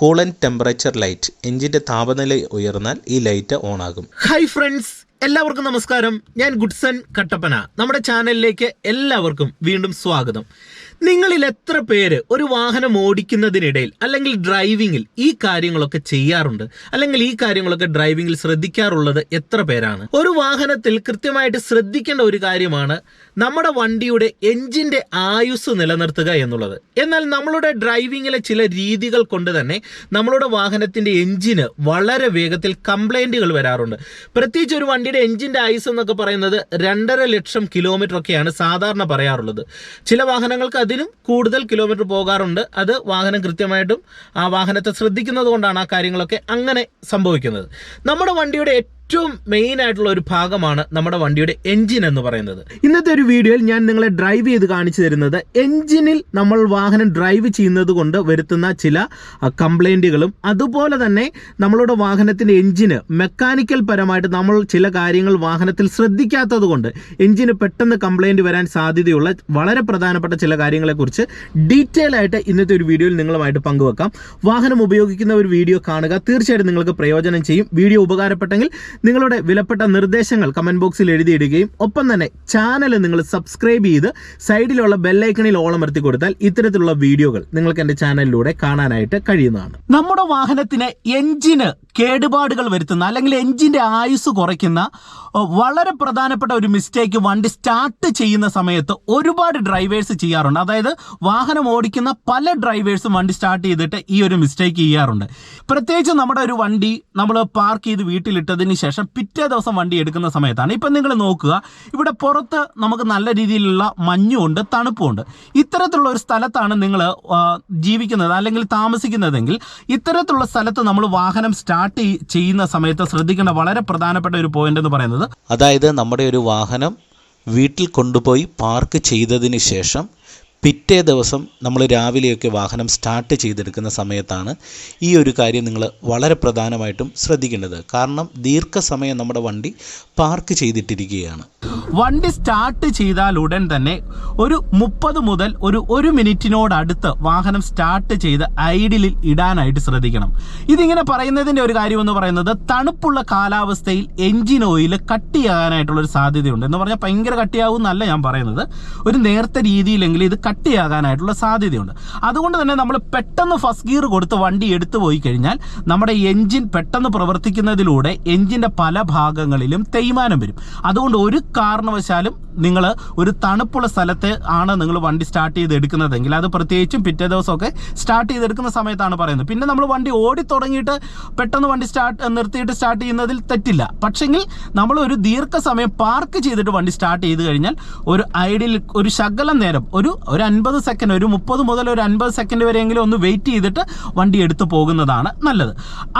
Coolant temperature light എഞ്ചിന്റെ താപനില ഉയർന്നാൽ ഈ ലൈറ്റ് ഓൺ ആകും ഹൈ ഫ്രണ്ട്സ് എല്ലാവർക്കും നമസ്കാരം. ഞാൻ ഗുഡ്സൺ കട്ടപ്പന. നമ്മുടെ ചാനലിലേക്ക് എല്ലാവർക്കും വീണ്ടും സ്വാഗതം. നിങ്ങളിൽ എത്ര പേര് ഒരു വാഹനം ഓടിക്കുന്നതിനിടയിൽ അല്ലെങ്കിൽ ഡ്രൈവിങ്ങിൽ ഈ കാര്യങ്ങളൊക്കെ ചെയ്യാറുണ്ട്? അല്ലെങ്കിൽ ഈ കാര്യങ്ങളൊക്കെ ഡ്രൈവിങ്ങിൽ ശ്രദ്ധിക്കാറുള്ളത് എത്ര പേരാണ്? ഒരു വാഹനത്തിൽ കൃത്യമായിട്ട് ശ്രദ്ധിക്കേണ്ട ഒരു കാര്യമാണ് നമ്മുടെ വണ്ടിയുടെ എഞ്ചിന്റെ ആയുസ് നിലനിർത്തുക എന്നുള്ളത്. എന്നാൽ നമ്മളുടെ ഡ്രൈവിങ്ങിലെ ചില രീതികൾ കൊണ്ട് തന്നെ നമ്മളുടെ വാഹനത്തിന്റെ എഞ്ചിന് വളരെ വേഗത്തിൽ കംപ്ലൈന്റുകൾ വരാറുണ്ട്. പ്രത്യേകിച്ച് ഒരു വണ്ടിയുടെ എഞ്ചിന്റെ ആയുസ് എന്നൊക്കെ പറയുന്നത് രണ്ടര ലക്ഷം കിലോമീറ്റർ ഒക്കെയാണ് സാധാരണ പറയാറുള്ളത്. ചില വാഹനങ്ങൾക്ക് അതിനും കൂടുതൽ കിലോമീറ്റർ പോകാറുണ്ട്. അത് വാഹനം കൃത്യമായിട്ടും ആ വാഹനത്തെ ശ്രദ്ധിക്കുന്നത് കൊണ്ടാണ് ആ കാര്യങ്ങളൊക്കെ അങ്ങനെ സംഭവിക്കുന്നത്. നമ്മുടെ വണ്ടിയുടെ ഏറ്റവും മെയിൻ ആയിട്ടുള്ള ഒരു ഭാഗമാണ് നമ്മുടെ വണ്ടിയുടെ എഞ്ചിൻ എന്ന് പറയുന്നത്. ഇന്നത്തെ ഒരു വീഡിയോയിൽ ഞാൻ നിങ്ങളെ ഡ്രൈവ് ചെയ്ത് കാണിച്ചു തരുന്നത് എഞ്ചിനിൽ നമ്മൾ വാഹനം ഡ്രൈവ് ചെയ്യുന്നത് കൊണ്ട് വരുത്തുന്ന ചില കംപ്ലൈന്റുകളും അതുപോലെ തന്നെ നമ്മളുടെ വാഹനത്തിന്റെ എഞ്ചിന് മെക്കാനിക്കൽ പരമായിട്ട് നമ്മൾ ചില കാര്യങ്ങൾ വാഹനത്തിൽ ശ്രദ്ധിക്കാത്തത് കൊണ്ട് എഞ്ചിന് പെട്ടെന്ന് കംപ്ലൈന്റ് വരാൻ സാധ്യതയുള്ള വളരെ പ്രധാനപ്പെട്ട ചില കാര്യങ്ങളെക്കുറിച്ച് ഡീറ്റെയിൽ ആയിട്ട് ഇന്നത്തെ ഒരു വീഡിയോയിൽ നിങ്ങളുമായിട്ട് പങ്കുവെക്കാം. വാഹനം ഉപയോഗിക്കുന്ന ഒരു വീഡിയോ കാണുക. തീർച്ചയായിട്ടും നിങ്ങൾക്ക് പ്രയോജനം ചെയ്യും. വീഡിയോ ഉപകാരപ്പെട്ടെങ്കിൽ നിങ്ങളുടെ വിലപ്പെട്ട നിർദ്ദേശങ്ങൾ കമന്റ് ബോക്സിൽ എഴുതിയിടുകയും ഒപ്പം തന്നെ ചാനൽ നിങ്ങൾ സബ്സ്ക്രൈബ് ചെയ്ത് സൈഡിലുള്ള ബെല്ലൈക്കണിൽ ഓളമർത്തി കൊടുത്താൽ ഇത്തരത്തിലുള്ള വീഡിയോകൾ നിങ്ങൾക്ക് എന്റെ ചാനലിലൂടെ കാണാനായിട്ട് കഴിയുന്നതാണ്. നമ്മുടെ വാഹനത്തിന് എഞ്ചിന് കേടുപാടുകൾ വരുത്തുന്ന അല്ലെങ്കിൽ എൻജിന്റെ ആയുസ് കുറയ്ക്കുന്ന വളരെ പ്രധാനപ്പെട്ട ഒരു മിസ്റ്റേക്ക് വണ്ടി സ്റ്റാർട്ട് ചെയ്യുന്ന സമയത്ത് ഒരുപാട് ഡ്രൈവേഴ്സ് ചെയ്യാറുണ്ട്. അതായത് വാഹനം ഓടിക്കുന്ന പല ഡ്രൈവേഴ്സും വണ്ടി സ്റ്റാർട്ട് ചെയ്തിട്ട് ഈ ഒരു മിസ്റ്റേക്ക് ചെയ്യാറുണ്ട്. പ്രത്യേകിച്ച് നമ്മുടെ ഒരു വണ്ടി നമ്മൾ പാർക്ക് ചെയ്ത് വീട്ടിലിട്ടതിന് പിറ്റേ ദിവസം വണ്ടി എടുക്കുന്ന സമയത്താണ്. ഇപ്പം നിങ്ങൾ നോക്കുക ഇവിടെ പുറത്ത് നമുക്ക് നല്ല രീതിയിലുള്ള മഞ്ഞുമുണ്ട് തണുപ്പുമുണ്ട് ഇത്തരത്തിലുള്ള ഒരു സ്ഥലത്താണ് നിങ്ങൾ ജീവിക്കുന്നത് അല്ലെങ്കിൽ താമസിക്കുന്നതെങ്കിൽ ഇത്തരത്തിലുള്ള സ്ഥലത്ത് നമ്മൾ വാഹനം സ്റ്റാർട്ട് ചെയ്യുന്ന സമയത്ത് ശ്രദ്ധിക്കേണ്ട വളരെ പ്രധാനപ്പെട്ട ഒരു പോയിന്റ് എന്ന് പറയുന്നത് അതായത് നമ്മുടെ ഒരു വാഹനം വീട്ടിൽ കൊണ്ടുപോയി പാർക്ക് ചെയ്തതിന് ശേഷം പിറ്റേ ദിവസം നമ്മൾ രാവിലെയൊക്കെ വാഹനം സ്റ്റാർട്ട് ചെയ്തെടുക്കുന്ന സമയത്താണ് ഈ ഒരു കാര്യം നിങ്ങൾ വളരെ പ്രധാനമായിട്ടും ശ്രദ്ധിക്കേണ്ടത്. കാരണം ദീർഘസമയം നമ്മുടെ വണ്ടി പാർക്ക് ചെയ്തിട്ടിരിക്കുകയാണ്. വണ്ടി സ്റ്റാർട്ട് ചെയ്താൽ ഉടൻ തന്നെ ഒരു മുപ്പത് മുതൽ ഒരു ഒരു മിനിറ്റിനോടടുത്ത് വാഹനം സ്റ്റാർട്ട് ചെയ്ത് ഐഡിലിൽ ഇടാനായിട്ട് ശ്രദ്ധിക്കണം. ഇതിങ്ങനെ പറയുന്നതിന്റെ ഒരു കാര്യം എന്ന് പറയുന്നത് തണുപ്പുള്ള കാലാവസ്ഥയിൽ എൻജിൻ ഓയിൽ കട്ടിയാകാനായിട്ടുള്ള ഒരു സാധ്യതയുണ്ട്. എന്ന് പറഞ്ഞാൽ ഭയങ്കര കട്ടിയാവും എന്നല്ല ഞാൻ പറയുന്നത്. ഒരു നേർത്ത രീതിയിലെങ്കിൽ ഇത് കട്ടിയാകാനായിട്ടുള്ള സാധ്യതയുണ്ട്. അതുകൊണ്ട് തന്നെ നമ്മൾ പെട്ടെന്ന് ഫസ്റ്റ് ഗിയർ കൊടുത്ത് വണ്ടി എടുത്തു പോയി കഴിഞ്ഞാൽ നമ്മുടെ എൻജിൻ പെട്ടെന്ന് പ്രവർത്തിക്കുന്നതിലൂടെ എൻജിന്റെ പല ഭാഗങ്ങളിലും തേയ്മാനം വരും. അതുകൊണ്ട് ഒരു കാരണവശാലും നിങ്ങൾ ഒരു തണുപ്പുള്ള സ്ഥലത്ത് ആണ് നിങ്ങൾ വണ്ടി സ്റ്റാർട്ട് ചെയ്ത് എടുക്കുന്നതെങ്കിൽ അത് പ്രത്യേകിച്ചും പിറ്റേ ദിവസമൊക്കെ സ്റ്റാർട്ട് ചെയ്തെടുക്കുന്ന സമയത്താണ് പറയുന്നത്. പിന്നെ നമ്മൾ വണ്ടി ഓടി തുടങ്ങിയിട്ട് പെട്ടെന്ന് വണ്ടി സ്റ്റാർട്ട് നിർത്തിയിട്ട് സ്റ്റാർട്ട് ചെയ്യുന്നതിൽ തെറ്റില്ല. പക്ഷെങ്കിൽ നമ്മൾ ഒരു ദീർഘസമയം പാർക്ക് ചെയ്തിട്ട് വണ്ടി സ്റ്റാർട്ട് ചെയ്ത് കഴിഞ്ഞാൽ ഒരു ഐഡിയൽ ഒരു ശകലം നേരം ഒരു ഒരു അൻപത് സെക്കൻഡ് ഒരു മുപ്പത് മുതൽ ഒരു അൻപത് സെക്കൻഡ് വരെയെങ്കിലും ഒന്ന് വെയിറ്റ് ചെയ്തിട്ട് വണ്ടി എടുത്തു പോകുന്നതാണ് നല്ലത്.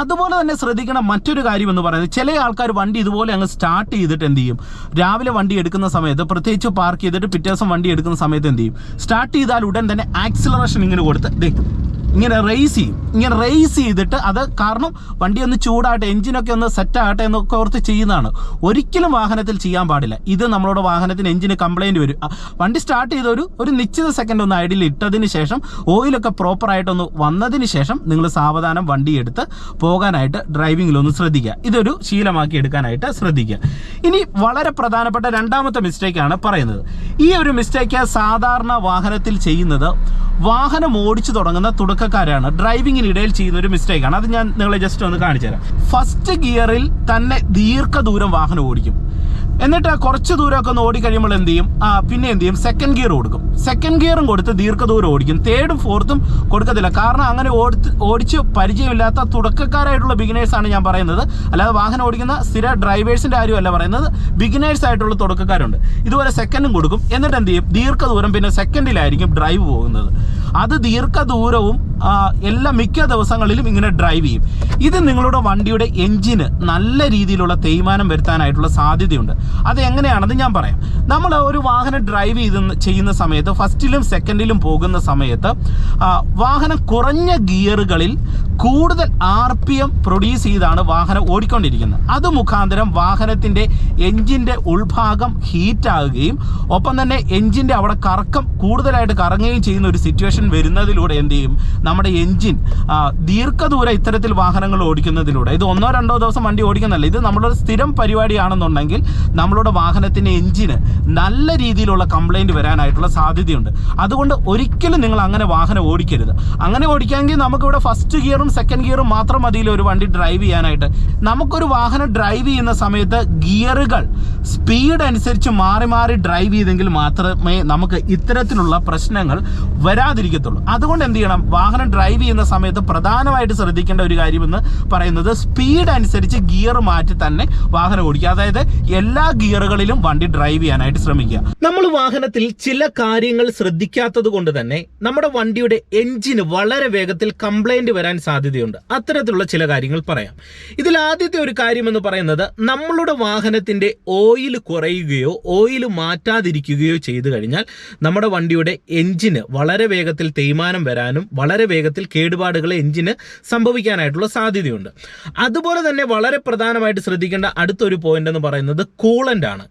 അതുപോലെ തന്നെ ശ്രദ്ധിക്കണം മറ്റൊരു കാര്യം എന്ന് പറയുന്നത് ചില ആൾക്കാർ വണ്ടി ഇതുപോലെ അങ്ങ് സ്റ്റാർട്ട് ചെയ്തിട്ട് എന്ത് ചെയ്യും? രാവിലെ വണ്ടി എടുക്കുന്ന സമയത്ത് പ്രത്യേകിച്ച് പാർക്ക് ചെയ്തിട്ട് പിറ്റേ ദിവസം വണ്ടി എടുക്കുന്ന സമയത്ത് എന്ത് ചെയ്യും? സ്റ്റാർട്ട് ചെയ്താൽ ഉടൻ തന്നെ ആക്സിലറേഷൻ ഇങ്ങനെ കൊടുത്ത് ഇങ്ങനെ റേസ് ചെയ്യും. ഇങ്ങനെ റേസ് ചെയ്തിട്ട് അത് കാരണം വണ്ടി ഒന്ന് ചൂടാകട്ടെ എഞ്ചിനൊക്കെ ഒന്ന് സെറ്റ് ആകട്ടെ എന്നൊക്കെ ഓർത്ത് ചെയ്യുന്നതാണ്. ഒരിക്കലും വാഹനത്തിൽ ചെയ്യാൻ പാടില്ല. ഇത് നമ്മളോട് വാഹനത്തിന് എഞ്ചിന് കംപ്ലൈന്റ് വരും. വണ്ടി സ്റ്റാർട്ട് ചെയ്ത ഒരു ഒരു നിശ്ചിത സെക്കൻഡ് ഒന്ന് ഐഡിയിൽ ഇട്ടതിന് ശേഷം ഓയിലൊക്കെ പ്രോപ്പറായിട്ടൊന്ന് വന്നതിന് ശേഷം നിങ്ങൾ സാവധാനം വണ്ടി എടുത്ത് പോകാനായിട്ട് ഡ്രൈവിങ്ങിലൊന്ന് ശ്രദ്ധിക്കുക. ഇതൊരു ശീലമാക്കി എടുക്കാനായിട്ട് ശ്രദ്ധിക്കുക. ഇനി വളരെ പ്രധാനപ്പെട്ട രണ്ടാമത്തെ മിസ്റ്റേക്കാണ് പറയുന്നത്. ഈ ഒരു മിസ്റ്റേക്ക് സാധാരണ വാഹനത്തിൽ ചെയ്യുന്നത് വാഹനം ഓടിച്ചു തുടങ്ങുന്ന തുടക്കക്കാരാണ്. ഡ്രൈവിങ്ങിനിടയിൽ ചെയ്യുന്ന ഒരു മിസ്റ്റേക്കാണ് അത് ഞാൻ നിങ്ങളെ ജസ്റ്റ് ഒന്ന് കാണിച്ചു തരാം ഫസ്റ്റ് ഗിയറിൽ തന്നെ ദീർഘദൂരം വാഹനം ഓടിക്കും. എന്നിട്ട് കുറച്ച് ദൂരമൊക്കെ ഒന്ന് ഓടിക്കഴിയുമ്പോൾ എന്ത് ചെയ്യും? ആ പിന്നെ എന്ത് ചെയ്യും? സെക്കൻഡ് ഗിയർ കൊടുക്കും. സെക്കൻഡ് ഗിയറും കൊടുത്ത് ദീർഘദൂരം ഓടിക്കും. തേർഡും ഫോർത്തും കൊടുക്കത്തില്ല. കാരണം അങ്ങനെ ഓടി ഓടിച്ച് പരിചയമില്ലാത്ത തുടക്കക്കാരായിട്ടുള്ള ബിഗിനേഴ്സാണ് ഞാൻ പറയുന്നത്. അല്ലാതെ വാഹനം ഓടിക്കുന്ന സ്ഥിര ഡ്രൈവേഴ്സിന്റെ കാര്യമല്ല പറയുന്നത്. ബിഗിനേഴ്സ് ആയിട്ടുള്ള തുടക്കക്കാരുണ്ട്. ഇതുപോലെ സെക്കൻഡും കൊടുക്കും. എന്നിട്ട് എന്ത് ചെയ്യും? ദീർഘദൂരം പിന്നെ സെക്കൻഡിലായിരിക്കും ഡ്രൈവ് പോകുന്നത്. അത് ദീർഘദൂരവും എല്ലാ മിക്ക ദിവസങ്ങളിലും ഇങ്ങനെ ഡ്രൈവ് ചെയ്യും. ഇത് നിങ്ങളുടെ വണ്ടിയുടെ എഞ്ചിന് നല്ല രീതിയിലുള്ള തേയ്മാനം വരുത്താനായിട്ടുള്ള സാധ്യതയുണ്ട്. അത് എങ്ങനെയാണെന്ന് ഞാൻ പറയാം. നമ്മൾ ഒരു വാഹനം ഡ്രൈവ് ചെയ്ത് ചെയ്യുന്ന സമയത്ത് ഫസ്റ്റിലും സെക്കൻഡിലും പോകുന്ന സമയത്ത് വാഹനം കുറഞ്ഞ ഗിയറുകളിൽ കൂടുതൽ ആർ പി എം പ്രൊഡ്യൂസ് ചെയ്താണ് വാഹനം ഓടിക്കൊണ്ടിരിക്കുന്നത്. അത് മുഖാന്തരം വാഹനത്തിന്റെ എഞ്ചിന്റെ ഉൾഭാഗം ഹീറ്റാകുകയും ഒപ്പം തന്നെ എഞ്ചിന്റെ അവിടെ കറക്കം കൂടുതലായിട്ട് കറങ്ങുകയും ചെയ്യുന്ന ഒരു സിറ്റുവേഷൻ വരുന്നതിലൂടെ എന്ത് ചെയ്യും? നമ്മുടെ എഞ്ചിൻ ദീർഘദൂരം ഇത്തരത്തിൽ വാഹനങ്ങൾ ഓടിക്കുന്നതിലൂടെ ഇത് ഒന്നോ രണ്ടോ ദിവസം വണ്ടി ഓടിക്കുന്നതല്ല ഇത് നമ്മളൊരു സ്ഥിരം പരിപാടിയാണെന്നുണ്ടെങ്കിൽ നമ്മളുടെ വാഹനത്തിന്റെ എഞ്ചിന് നല്ല രീതിയിലുള്ള കംപ്ലൈന്റ് വരാനായിട്ടുള്ള സാധ്യതയുണ്ട്. അതുകൊണ്ട് ഒരിക്കലും നിങ്ങൾ അങ്ങനെ വാഹനം ഓടിക്കരുത്. അങ്ങനെ ഓടിക്കാമെങ്കിൽ നമുക്കിവിടെ ഫസ്റ്റ് ഗിയറും സെക്കൻഡ് ഗിയറും മാത്രം മതിയില്ല ഒരു വണ്ടി ഡ്രൈവ് ചെയ്യാനായിട്ട്. നമുക്കൊരു വാഹനം ഡ്രൈവ് ചെയ്യുന്ന സമയത്ത് ഗിയറുകൾ സ്പീഡ് അനുസരിച്ച് മാറി മാറി ഡ്രൈവ് ചെയ്തെങ്കിൽ മാത്രമേ നമുക്ക് ഇത്തരത്തിലുള്ള പ്രശ്നങ്ങൾ വരാതിരിക്കത്തുള്ളൂ. അതുകൊണ്ട് എന്ത് ചെയ്യണം? വാഹനം ഡ്രൈവ് ചെയ്യുന്ന സമയത്ത് പ്രധാനമായിട്ട് ശ്രദ്ധിക്കേണ്ട ഒരു കാര്യമെന്ന് പറയുന്നത് സ്പീഡ് അനുസരിച്ച് ഗിയർ മാറ്റി തന്നെ വാഹനം ഓടിക്കുക. അതായത് എല്ലാ ഗിയറുകളിലും വണ്ടി ഡ്രൈവ് ചെയ്യാനായിട്ട് ശ്രമിക്കുക. നമ്മൾ വാഹനത്തിൽ ചില കാര്യങ്ങൾ ശ്രദ്ധിക്കാത്തത് കൊണ്ട് തന്നെ നമ്മുടെ വണ്ടിയുടെ എഞ്ചിന് വളരെ വേഗത്തിൽ കംപ്ലൈന്റ് വരാൻ സാധ്യതയുണ്ട്. അത്തരത്തിലുള്ള ചില കാര്യങ്ങൾ പറയാം. ഇതിൽ ആദ്യത്തെ ഒരു കാര്യം എന്ന് പറയുന്നത് നമ്മളുടെ വാഹനത്തിന്റെ ഓയിൽ കുറയുകയോ ഓയിൽ മാറ്റാതിരിക്കുകയോ ചെയ്തു കഴിഞ്ഞാൽ നമ്മുടെ വണ്ടിയുടെ എഞ്ചിന് വളരെ വേഗത്തിൽ തേയ്മാനം വരാനും വളരെ വേഗത്തിൽ കേടുപാടുകൾ എഞ്ചിന് സംഭവിക്കാനായിട്ടുള്ള സാധ്യതയുണ്ട്. അതുപോലെ തന്നെ വളരെ പ്രധാനമായിട്ട് ശ്രദ്ധിക്കേണ്ട അടുത്തൊരു പോയിന്റ് എന്ന് പറയുന്നത് കൂളന്റ് ആണ്.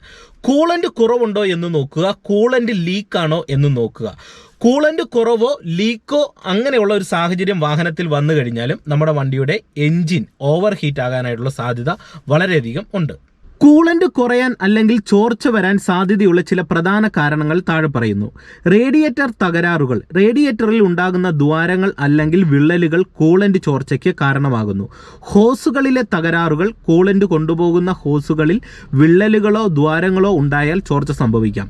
കൂളന്റ് കുറവുണ്ടോ എന്ന് നോക്കുക കൂളന്റ് ലീക്കാണോ എന്ന് നോക്കുക. കൂളന്റ് കുറവോ ലീക്കോ അങ്ങനെയുള്ള ഒരു സാഹചര്യം വാഹനത്തിൽ വന്നു കഴിഞ്ഞാലും നമ്മുടെ വണ്ടിയുടെ എൻജിൻ ഓവർ ഹീറ്റ് ആകാനായിട്ടുള്ള സാധ്യത വളരെയധികം ഉണ്ട്. കൂളന്റ് കുറയാൻ അല്ലെങ്കിൽ ചോർച്ച വരാൻ സാധ്യതയുള്ള ചില പ്രധാന കാരണങ്ങൾ താഴെ പറയുന്നു. റേഡിയേറ്റർ തകരാറുകൾ. റേഡിയേറ്ററിൽ ഉണ്ടാകുന്ന ദ്വാരങ്ങൾ അല്ലെങ്കിൽ വിള്ളലുകൾ കൂളന്റ് ചോർച്ചയ്ക്ക് കാരണമാകുന്നു. ഹോസുകളിലെ തകരാറുകൾ കൂളന്റ് കൊണ്ടുപോകുന്ന ഹോസുകളിൽ വിള്ളലുകളോ ദ്വാരങ്ങളോ ഉണ്ടായാൽ ചോർച്ച സംഭവിക്കാം.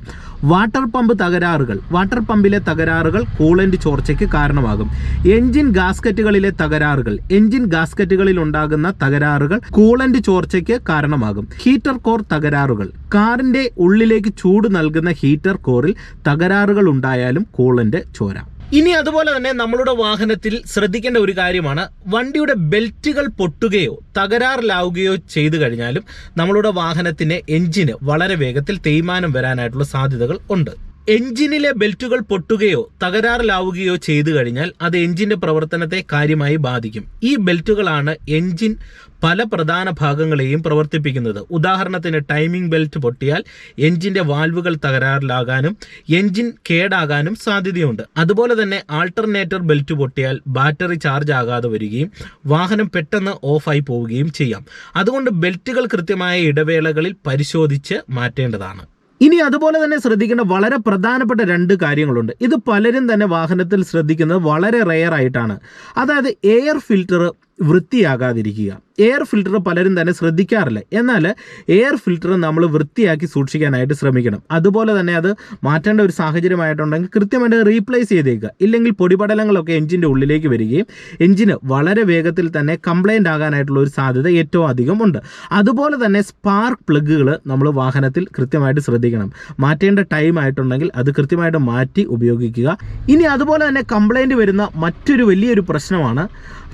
വാട്ടർ പമ്പ് തകരാറുകൾ. വാട്ടർ പമ്പിലെ തകരാറുകൾ കൂളന്റ് ചോർച്ചയ്ക്ക് കാരണമാകും. എഞ്ചിൻ ഗാസ്കറ്റുകളിലെ തകരാറുകൾ. എഞ്ചിൻ ഗാസ്കറ്റുകളിൽ ഉണ്ടാകുന്ന തകരാറുകൾ കൂളന്റ് ചോർച്ചയ്ക്ക് കാരണമാകും. ഹീറ്റർ കോർ തകരാറുകൾ. കാറിന്റെ ഉള്ളിലേക്ക് ചൂട് നൽകുന്ന ഹീറ്റർ കോറിൽ തകരാറുകൾ ഉണ്ടായാലും കൂളന്റ് ചോരാം. ഇനി അതുപോലെ തന്നെ നമ്മളുടെ വാഹനത്തിൽ ശ്രദ്ധിക്കേണ്ട ഒരു കാര്യമാണ്. വണ്ടിയുടെ ബെൽറ്റുകൾ പൊട്ടുകയോ തകരാറിലാവുകയോ ചെയ്തു കഴിഞ്ഞാലും നമ്മളുടെ വാഹനത്തിന് എഞ്ചിന് വളരെ വേഗത്തിൽ തേയ്മാനം വരാനായിട്ടുള്ള സാധ്യതകൾ ഉണ്ട്. എഞ്ചിനിലെ ബെൽറ്റുകൾ പൊട്ടുകയോ തകരാറിലാവുകയോ ചെയ്തു കഴിഞ്ഞാൽ അത് എഞ്ചിന്റെ പ്രവർത്തനത്തെ കാര്യമായി ബാധിക്കും. ഈ ബെൽറ്റുകളാണ് എഞ്ചിൻ പല പ്രധാന ഭാഗങ്ങളെയും പ്രവർത്തിപ്പിക്കുന്നത്. ഉദാഹരണത്തിന് ടൈമിംഗ് ബെൽറ്റ് പൊട്ടിയാൽ എഞ്ചിന്റെ വാൽവുകൾ തകരാറിലാകാനും എഞ്ചിൻ കേടാകാനും സാധ്യതയുണ്ട്. അതുപോലെ തന്നെ ആൾട്ടർനേറ്റർ ബെൽറ്റ് പൊട്ടിയാൽ ബാറ്ററി ചാർജ് ആകാതെ വരികയും വാഹനം പെട്ടെന്ന് ഓഫായി പോവുകയും ചെയ്യാം. അതുകൊണ്ട് ബെൽറ്റുകൾ കൃത്യമായ ഇടവേളകളിൽ പരിശോധിച്ച് മാറ്റേണ്ടതാണ്. ഇനി അതുപോലെ തന്നെ ശ്രദ്ധിക്കേണ്ട വളരെ പ്രധാനപ്പെട്ട രണ്ട് കാര്യങ്ങളുണ്ട്. ഇത് പലരും തന്നെ വാഹനത്തിൽ ശ്രദ്ധിക്കുന്നത് വളരെ റെയർ ആയിട്ടാണ്. അതായത് എയർ ഫിൽറ്റർ വൃത്തിയാകാതിരിക്കുക. എയർ ഫിൽറ്റർ പലരും തന്നെ ശ്രദ്ധിക്കാറില്ല. എന്നാൽ എയർ ഫിൽറ്റർ നമ്മൾ വൃത്തിയാക്കി സൂക്ഷിക്കാനായിട്ട് ശ്രമിക്കണം. അതുപോലെ തന്നെ അത് മാറ്റേണ്ട ഒരു സാഹചര്യമായിട്ടുണ്ടെങ്കിൽ കൃത്യമായിട്ട് റീപ്ലേസ് ചെയ്തേക്കുക. ഇല്ലെങ്കിൽ പൊടിപടലങ്ങളൊക്കെ എഞ്ചിന്റെ ഉള്ളിലേക്ക് വരികയും എഞ്ചിന് വളരെ വേഗത്തിൽ തന്നെ കംപ്ലൈന്റ് ആകാനായിട്ടുള്ള ഒരു സാധ്യത ഏറ്റവും അധികം ഉണ്ട്. അതുപോലെ തന്നെ സ്പാർക്ക് പ്ലഗുകൾ നമ്മൾ വാഹനത്തിൽ കൃത്യമായിട്ട് ശ്രദ്ധിക്കണം. മാറ്റേണ്ട ടൈം ആയിട്ടുണ്ടെങ്കിൽ അത് കൃത്യമായിട്ട് മാറ്റി ഉപയോഗിക്കുക. ഇനി അതുപോലെ തന്നെ കംപ്ലൈന്റ് വരുന്ന മറ്റൊരു വലിയൊരു പ്രശ്നമാണ്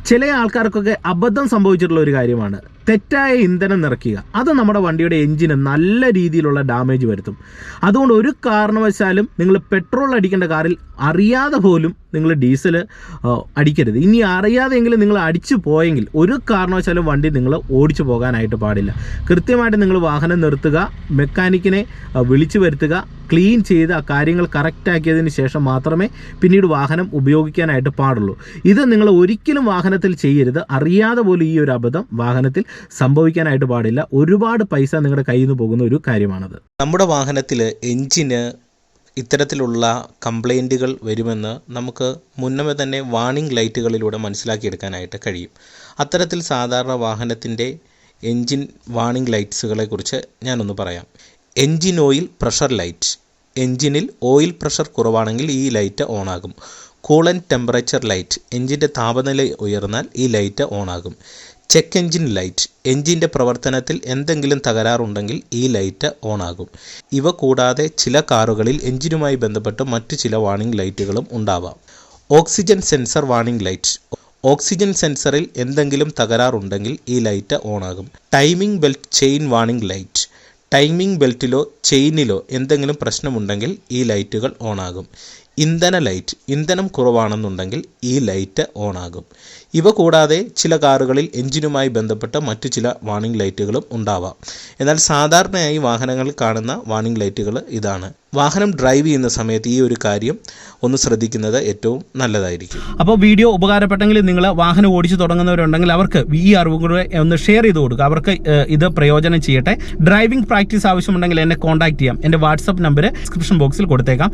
ചില ആൾക്കാർക്കൊക്കെ അബദ്ധം സംഭവിച്ചിട്ടുള്ള ഒരു കാര്യമാണ്. തെറ്റായ ഇന്ധനം നിറയ്ക്കുക. അത് നമ്മുടെ വണ്ടിയുടെ എഞ്ചിന് നല്ല രീതിയിലുള്ള ഡാമേജ് വരുത്തും. അതുകൊണ്ട് ഒരു കാരണവശാലും നിങ്ങൾ പെട്രോൾ അടിക്കേണ്ട കാറിൽ അറിയാതെ പോലും നിങ്ങൾ ഡീസൽ അടിക്കരുത്. ഇനി അറിയാതെങ്കിലും നിങ്ങൾ അടിച്ചു പോയെങ്കിൽ ഒരു കാരണവശാലും വണ്ടി നിങ്ങൾ ഓടിച്ചു പോകാനായിട്ട് പാടില്ല. കൃത്യമായിട്ട് നിങ്ങൾ വാഹനം നിർത്തുക മെക്കാനിക്കിനെ വിളിച്ചു വരുത്തുക ക്ലീൻ ചെയ്ത് ആ കാര്യങ്ങൾ കറക്റ്റാക്കിയതിന് ശേഷം മാത്രമേ പിന്നീട് വാഹനം ഉപയോഗിക്കാനായിട്ട് പാടുള്ളൂ. ഇത് നിങ്ങൾ ഒരിക്കലും വാഹനത്തിൽ ചെയ്യരുത്. അറിയാതെ പോലും ഈ ഒരു അബദ്ധം വാഹനത്തിൽ സംഭവിക്കാനായിട്ട് പാടില്ല. ഒരുപാട് പൈസ നിങ്ങളുടെ കയ്യിൽ നിന്ന് പോകുന്ന ഒരു കാര്യമാണത്. നമ്മുടെ വാഹനത്തിൽ എഞ്ചിന് ഇത്തരത്തിലുള്ള കംപ്ലൈന്റുകൾ വരുമെന്ന് നമുക്ക് മുന്നമേ തന്നെ വാണിംഗ് ലൈറ്റുകളിലൂടെ മനസ്സിലാക്കിയെടുക്കാനായിട്ട് കഴിയും. അത്തരത്തിൽ സാധാരണ വാഹനത്തിന്റെ എൻജിൻ വാണിംഗ് ലൈറ്റ്സുകളെക്കുറിച്ച് ഞാനൊന്ന് പറയാം. എൻജിൻ ഓയിൽ പ്രഷർ ലൈറ്റ് എൻജിനിൽ ഓയിൽ പ്രഷർ കുറവാണെങ്കിൽ ഈ ലൈറ്റ് ഓണാകും കൂളൻ ടെമ്പറേച്ചർ ലൈറ്റ് എൻജിന്റെ താപനില ഉയർന്നാൽ ഈ ലൈറ്റ് ഓണാകും ചെക്ക് എൻജിൻ ലൈറ്റ് എൻജിന്റെ പ്രവർത്തനത്തിൽ എന്തെങ്കിലും തകരാറുണ്ടെങ്കിൽ ഈ ലൈറ്റ് ഓണാകും. ഇവ കൂടാതെ ചില കാറുകളിൽ എൻജിനുമായി ബന്ധപ്പെട്ട് മറ്റു ചില വാണിംഗ് ലൈറ്റുകളും ഉണ്ടാവാം. Oxygen sensor warning light oxygen സെൻസറിൽ എന്തെങ്കിലും തകരാറുണ്ടെങ്കിൽ ഈ light ഓണാകും. Timing belt chain warning light timing ബെൽറ്റിലോ ചെയിനിലോ എന്തെങ്കിലും പ്രശ്നമുണ്ടെങ്കിൽ ഈ ലൈറ്റുകൾ ഓണാകും. ഇന്ധന ലൈറ്റ് ഇന്ധനം കുറവാണെന്നുണ്ടെങ്കിൽ ഈ ലൈറ്റ് ഓൺ ആകും ഇവ കൂടാതെ ചില കാറുകളിൽ എഞ്ചിനുമായി ബന്ധപ്പെട്ട മറ്റു ചില വാണിംഗ് ലൈറ്റുകളും ഉണ്ടാവാം. എന്നാൽ സാധാരണയായി വാഹനങ്ങളിൽ കാണുന്ന വാണിംഗ് ലൈറ്റുകൾ ഇതാണ്. വാഹനം ഡ്രൈവ് ചെയ്യുന്ന സമയത്ത് ഈ ഒരു കാര്യം ഒന്ന് ശ്രദ്ധിക്കുന്നത് ഏറ്റവും നല്ലതായിരിക്കും. അപ്പോൾ വീഡിയോ ഉപകാരപ്പെട്ടെങ്കിൽ നിങ്ങൾ വാഹനം ഓടിച്ചു തുടങ്ങുന്നവരുണ്ടെങ്കിൽ അവർക്ക് ഈ അറിവും കൂടെ ഒന്ന് ഷെയർ ചെയ്ത് കൊടുക്കുക. അവർക്ക് ഇത് പ്രയോജനം ചെയ്യട്ടെ. ഡ്രൈവിംഗ് പ്രാക്ടീസ് ആവശ്യമുണ്ടെങ്കിൽ എന്നെ കോൺടാക്ട് ചെയ്യാം. എന്റെ വാട്സപ്പ് നമ്പർ ഡിസ്ക്രിപ്ഷൻ ബോക്സിൽ കൊടുത്തേക്കാം.